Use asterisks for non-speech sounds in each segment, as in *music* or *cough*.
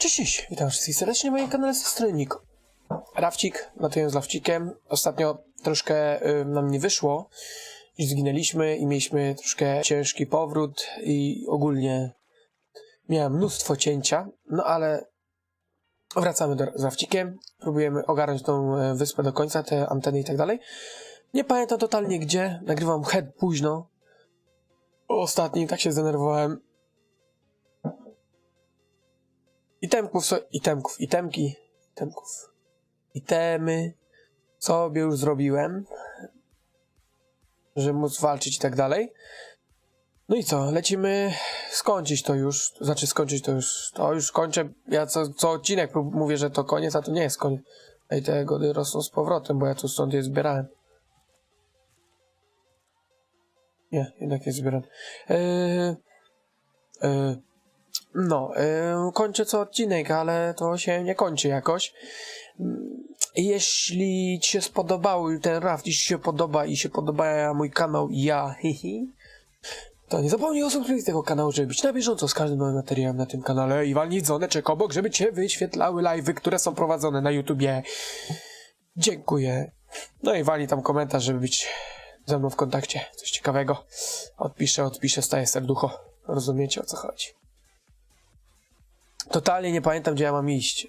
Cześć, cześć, witam wszystkich serdecznie moim kanale Niko. Rafcik, latuję z Rafcikiem. Ostatnio troszkę y, nam nie wyszło, iż zginęliśmy i mieliśmy troszkę ciężki powrót i ogólnie miałem mnóstwo cięcia, no ale wracamy do, z Rafcikiem, próbujemy ogarnąć tą e, wyspę do końca, te anteny i tak dalej. Nie pamiętam totalnie gdzie, nagrywam head późno. Ostatni, tak się zdenerwowałem. Itemków, so, itemków, itemki, itemków, itemy sobie już zrobiłem, żeby móc walczyć i tak dalej. No i co, lecimy skończyć to już, znaczy skończyć to już, to już kończę, ja co, co odcinek mówię, że to koniec, a to nie jest koniec. I te gody rosną z powrotem, bo ja tu stąd je zbierałem. Nie, jednak nie zbieram. Yy, yy, no, yy, kończę co odcinek, ale to się nie kończy jakoś. Mm, Jeśli Ci się spodobał ten raft, jeśli się podoba i się podoba mój kanał ja, *laughs* hihi, to nie zapomnij o subskrypcji tego kanału, żeby być na bieżąco z każdym nowym materiałem na tym kanale i walnij dzwoneczek obok, żeby Cię wyświetlały live'y, które są prowadzone na YouTubie. Dziękuję. No i walnij tam komentarz, żeby być ze mną w kontakcie. Coś ciekawego. Odpiszę, odpiszę, staję serducho. Rozumiecie o co chodzi. Totalnie nie pamiętam, gdzie ja mam iść.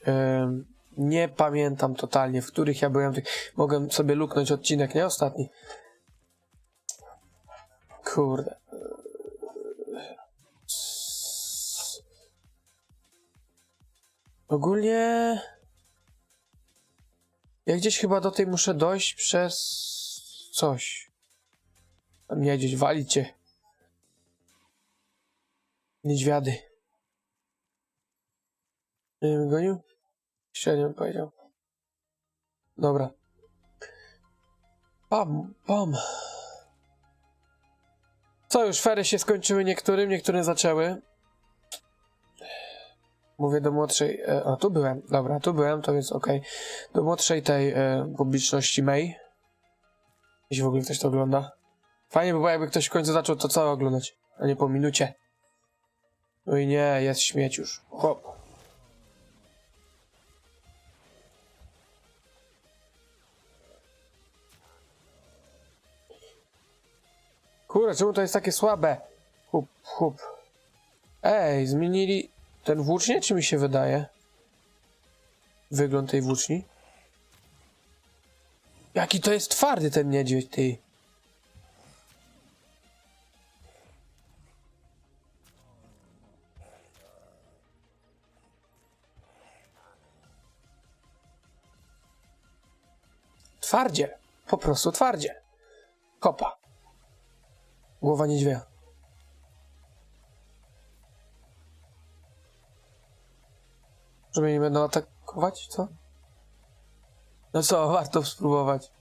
Nie pamiętam totalnie, w których ja byłem. Mogłem sobie luknąć odcinek, nie ostatni. Kurde. Ogólnie. Ja gdzieś chyba do tej muszę dojść przez coś. Tam nie gdzieś walić cię. Niedźwiady. Nie wiem, gonił? Bym powiedział. Dobra. Pam, pam. Co już, fery się skończyły niektórym, niektórym zaczęły. Mówię do młodszej. E, a tu byłem, dobra, tu byłem, to więc okej. Do młodszej tej e, publiczności May. Jeśli w ogóle ktoś to ogląda. Fajnie by było, jakby ktoś w końcu zaczął to całe oglądać, a nie po minucie. No i nie, jest śmieć już. Chłop. Kurde, czemu to jest takie słabe? Hup, hup. Ej, zmienili ten włócznie, czy mi się wydaje? Wygląd tej włóczni? Jaki to jest twardy ten niedźwiedź, ty. Twardzie. Po prostu twardzie. Kopa. Głowa niedźwiedzia. Że mnie nie będą atakować, co? No co, warto spróbować.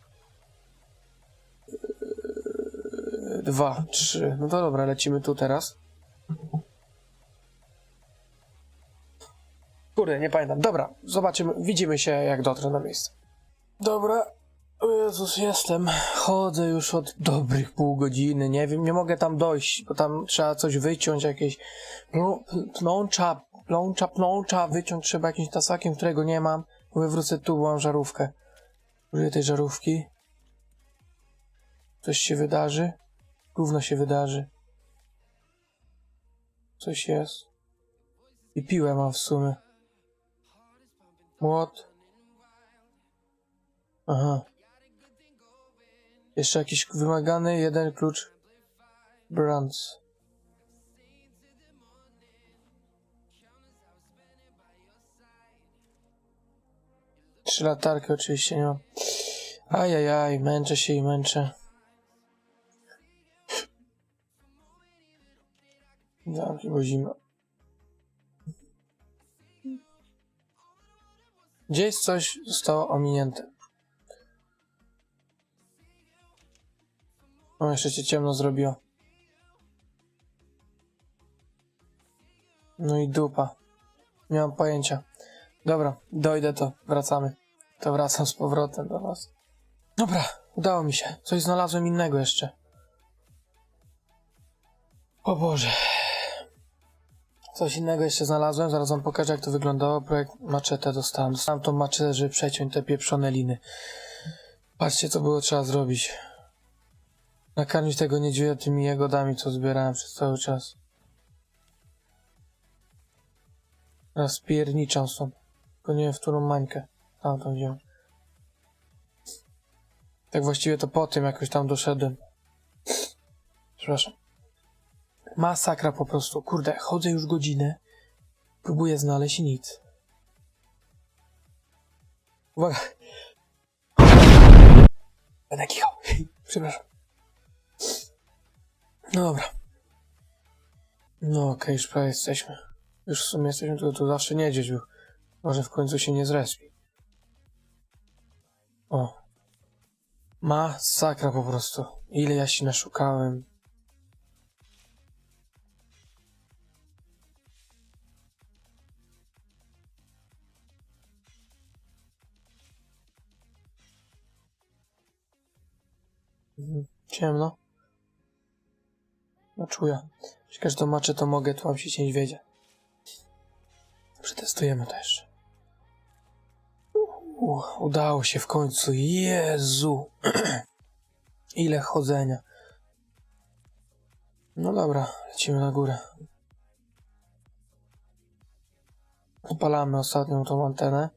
Eee, Dwa, trzy. No to dobra, lecimy tu teraz. Kurde, nie pamiętam. Dobra, zobaczymy, widzimy się jak dotrę na miejsce. Dobra. O Jezus, jestem. Chodzę już od dobrych pół godziny. Nie wiem, nie mogę tam dojść, bo tam trzeba coś wyciąć, jakieś plącza, plącza, plącza, wyciąć trzeba jakimś tasakiem, którego nie mam. Mówię, wrócę tu, bo mam żarówkę. Użyję tej żarówki. Coś się wydarzy. Gówno się wydarzy. Coś jest. I piłę mam w sumie. Młot. Aha. Jeszcze jakiś wymagany jeden klucz. Brands. Trzy latarki oczywiście nie mam. Ajajaj, męczę się i męczę. Zamki, bo zima. Gdzieś coś zostało ominięte. O, jeszcze cię ciemno zrobiło. No i dupa. Nie mam pojęcia. Dobra, dojdę to, wracamy. To wracam z powrotem do was. Dobra, udało mi się. Coś znalazłem innego jeszcze. O Boże. Coś innego jeszcze znalazłem, zaraz wam pokażę jak to wyglądało. Projekt maczetę dostałem. Dostałem tą maczetę, żeby przeciąć te pieprzone liny. Patrzcie co było trzeba zrobić. Nakarmić tego niedźwiedzia tymi jagodami, co zbierałem przez cały czas. Teraz pierniczam stąd. Tylko nie wiem, w którą mańkę. Tam to wziąłem. Tak właściwie to po tym jakoś tam doszedłem. Przepraszam. Masakra po prostu. Kurde, chodzę już godzinę. Próbuję znaleźć nic. Uwaga. Będę kichał. *laughs* Przepraszam. Dobra. No okej, już prawie jesteśmy. Już w sumie jesteśmy tu, tu zawsze niedźwiedź był. Może w końcu się nie zrespi. O. Masakra po prostu. Ile ja się naszukałem. Mhm. Ciemno. No czuję. Jeśli to macie, to mogę się niedźwiedzia. Przetestujemy to jeszcze. U, udało się w końcu. Jezu. *clears throat* Ile chodzenia. No dobra, lecimy na górę. Odpalamy ostatnią tą antenę.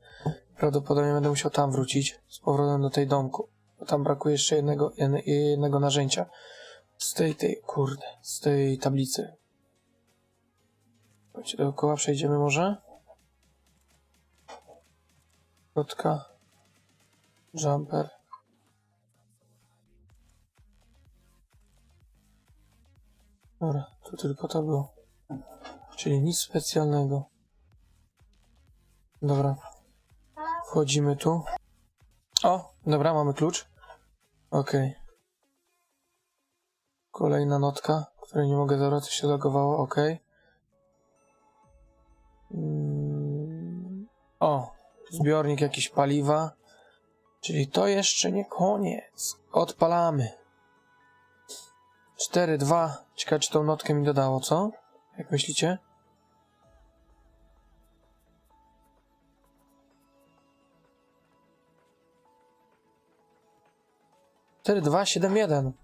Prawdopodobnie będę musiał tam wrócić z powrotem do tej domku. Bo tam brakuje jeszcze jednego, jedne- jednego narzędzia. Z tej, tej, kurde, z tej tablicy. Chodźcie dookoła, przejdziemy może? Kotka. Jumper. Dobra, tu tylko to było. Czyli nic specjalnego. Dobra. Wchodzimy tu. O, dobra, mamy klucz. Okej. Kolejna notka, której nie mogę zabrać, się logowało, okej. Mm, O, zbiornik jakiś paliwa. Czyli to jeszcze nie koniec. Odpalamy. 4, 2. Ciekawe, czy tą notkę mi dodało, co? Jak myślicie? Cztery, dwa, siedem, jeden.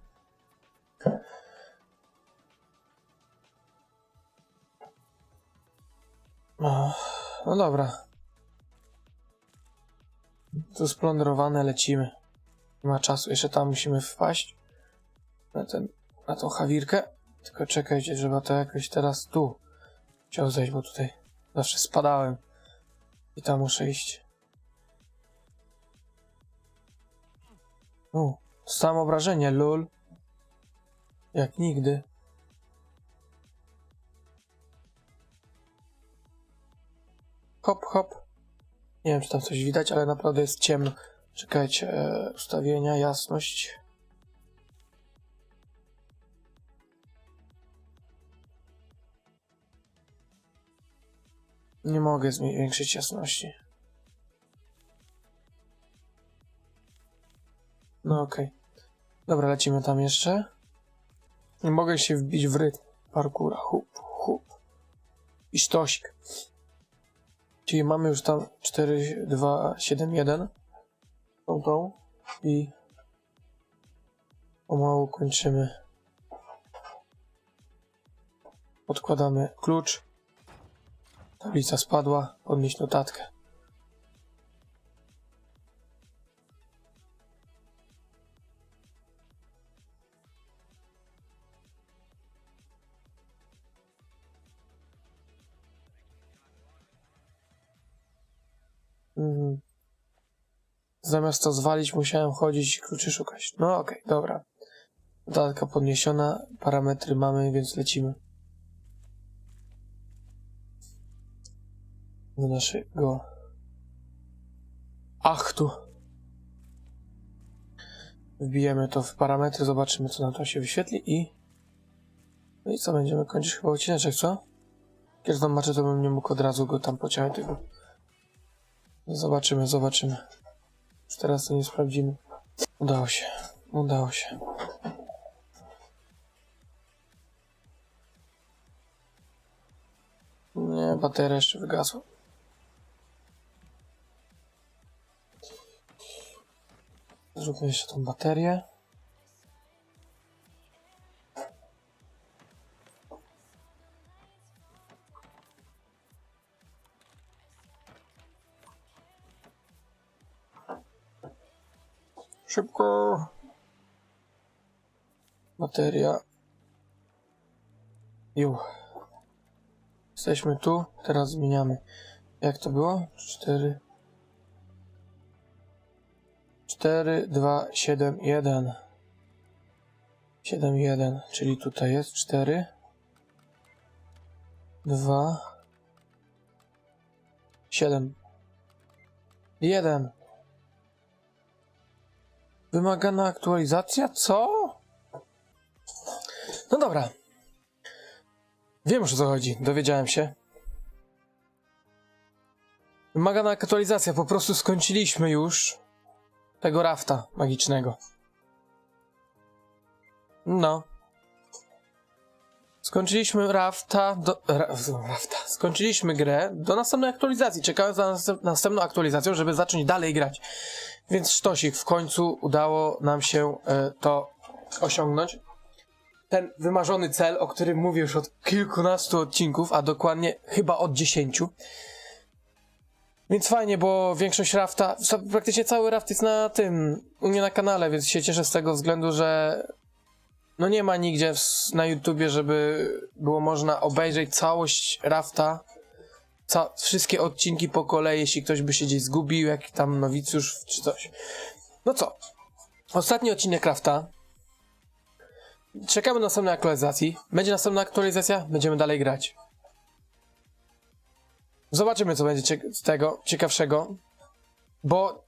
No, no dobra. Tu splądrowane lecimy. Nie ma czasu, jeszcze tam musimy wpaść. Na, ten, na tą hawirkę. Tylko czekajcie, żeby to jakoś teraz tu chciał zejść, bo tutaj zawsze spadałem. I tam muszę iść. U, sam obrażenie, lul. Jak nigdy. Hop, hop. Nie wiem, czy tam coś widać, ale naprawdę jest ciemno. Czekajcie, e, ustawienia, jasność. Nie mogę zwiększyć jasności. No okej. Dobra, lecimy tam jeszcze. Nie mogę się wbić w rytm parkura. Hup, hup. I sztosik. Czyli mamy już tam 4, 2, 7, 1. Tą, tą. I pomału kończymy. Podkładamy klucz. Tablica spadła. Podnieść notatkę. Zamiast to zwalić, musiałem chodzić i kluczy szukać. No okej, dobra. Notatka podniesiona, parametry mamy, więc lecimy. Do naszego achtu. Wbijemy to w parametry, zobaczymy co nam tam się wyświetli i... No i co, będziemy kończyć chyba odcineczek, co? Kiedy tam macie, to bym nie mógł od razu go tam pociągnąć. Zobaczymy, zobaczymy. Już teraz to nie sprawdzimy. Udało się. Udało się. Nie, bateria jeszcze wygasła. Zróbmy jeszcze tą baterię. Szybko. Bateria. Ju. Jesteśmy tu, teraz zmieniamy. Jak to było? 4 4 2 7 1 7 1, czyli tutaj jest 4 2 7 1 Wymagana aktualizacja? Co? No dobra. Wiem już o co chodzi, dowiedziałem się. Wymagana aktualizacja, po prostu skończyliśmy już tego rafta magicznego. No. Skończyliśmy rafta do... Ra, rafta. Skończyliśmy grę do następnej aktualizacji. Za następ, następną aktualizacją, żeby zacząć dalej grać. Więc sztosik, w końcu udało nam się e, to osiągnąć. Ten wymarzony cel, o którym mówię już od kilkunastu odcinków, a dokładnie chyba od dziesięciu. Więc fajnie, bo większość rafta, praktycznie cały raft jest na tym, u mnie na kanale, więc się cieszę z tego względu, że no nie ma nigdzie na YouTubie, żeby było można obejrzeć całość rafta, ca wszystkie odcinki po kolei, jeśli ktoś by się gdzieś zgubił, jak tam nowicjusz czy coś. No co? Ostatni odcinek rafta. Czekamy na następnej aktualizacji. Będzie następna aktualizacja, będziemy dalej grać. Zobaczymy, co będzie cie z tego ciekawszego. Bo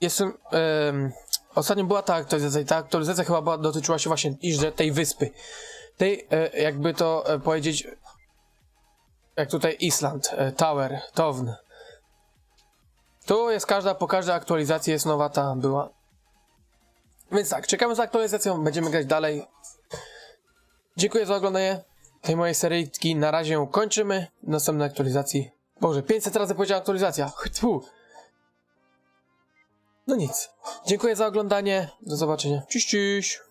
jestem. em, ostatnio była ta aktualizacja i ta aktualizacja chyba była, dotyczyła się właśnie iżże tej wyspy. Tej, e, jakby to e, powiedzieć. Jak tutaj Island, e, Tower, Town. Tu jest każda, po każdej aktualizacji jest nowa ta była. Więc tak, czekamy z aktualizacją, będziemy grać dalej. Dziękuję za oglądanie tej mojej seryjki. Na razie ją kończymy. W następnej aktualizacji. Boże, 500 razy powiedziałem aktualizacja. Tfu. No nic. Dziękuję za oglądanie. Do zobaczenia. Cześć, cześć.